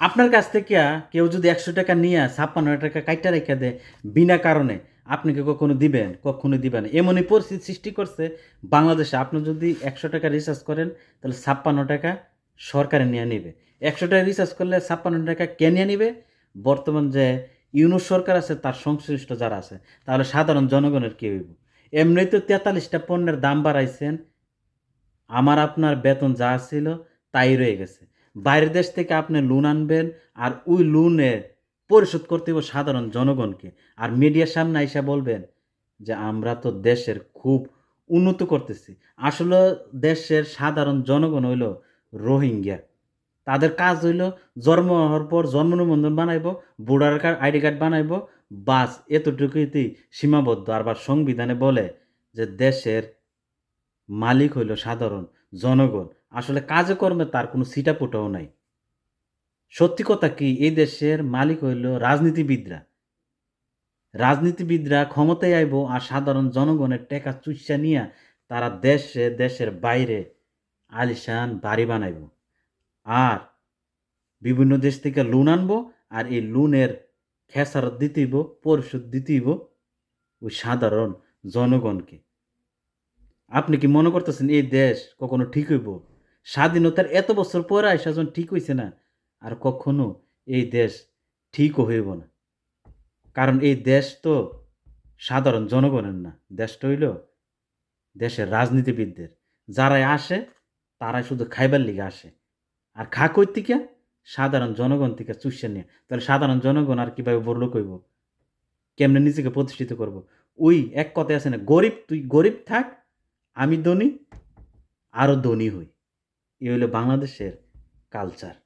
আপনার কাছ থেকে কেউ যদি একশো টাকা নিয়ে ছাপ্পান্ন টাকা কাইটা রেখে দেয় বিনা কারণে, আপনি কি কখনো দিবেন? কখনো দিবেন। এমনই পরিস্থিতি সৃষ্টি করছে বাংলাদেশে। আপনি যদি একশো টাকা রিচার্জ করেন, তাহলে ছাপ্পান্ন টাকা সরকারে নিয়ে নিবে। একশো টাকা রিচার্জ করলে ছাপ্পান্ন টাকা কে নিয়ে নিবে? বর্তমান যে ইউনুস সরকার আছে, তার সংশ্লিষ্ট যারা আছে, তাহলে সাধারণ জনগণের কি হইব? এমনি তো তেতাল্লিশটা পণ্যের দাম বাড়াইছেন। আমার, আপনার বেতন যা ছিল, তাই রয়ে গেছে। বাইরের দেশ থেকে আপনি লোন আনবেন আর ওই লোনের পরিশোধ করতে হবে সাধারণ জনগণকে। আর মিডিয়ার সামনে আইসা বলবেন যে, আমরা তো দেশের খুব উন্নত করতেছি। আসলে দেশের সাধারণ জনগণ হইল রোহিঙ্গা। তাদের কাজ হইল জন্ম হওয়ার পর জন্ম নিবন্ধন বানাইব, ভোটার কার্ড, আইডি কার্ড বানাইব, বাস এতটুকুতেই সীমাবদ্ধ। আর বা সংবিধানে বলে যে, দেশের মালিক হইল সাধারণ জনগণ। আসলে কাজে কর্মে তার কোনো সিটাপুটাও নাই। সত্যি কথা কি, এই দেশের মালিক হইল রাজনীতিবিদরা। রাজনীতিবিদরা ক্ষমতায় আইব আর সাধারণ জনগণের টেকা চুইসা নিয়ে তারা দেশে, দেশের বাইরে আলিশান বাড়ি বানাইব। আর বিভিন্ন দেশ থেকে লোন আনব আর এই লোনের খেসারত দিতেইব, পরিশোধ দিতেইব ওই সাধারণ জনগণকে। আপনি কি মনে করতেছেন এই দেশ কখনো ঠিক হইব? স্বাধীনতার এত বছর পরে আইসা যখন ঠিক হইছে না, আর কখনো এই দেশ ঠিকও হইব না। কারণ এই দেশ তো সাধারণ জনগণের না। দেশটা হইল দেশের রাজনীতিবিদদের। যারাই আসে, তারাই শুধু খাইবার লিগে আসে। আর খা কই সাধারণ জনগণ থেকে চুষে নিয়ে। তাহলে সাধারণ জনগণ আর কীভাবে বড় কইব কেমনে নিজেকে প্রতিষ্ঠিত করব? ওই এক কথায় আছে না, গরিব তুই গরিব থাক, আমি ধনী আরও ধনী হই। এ হলো বাংলাদেশের কালচার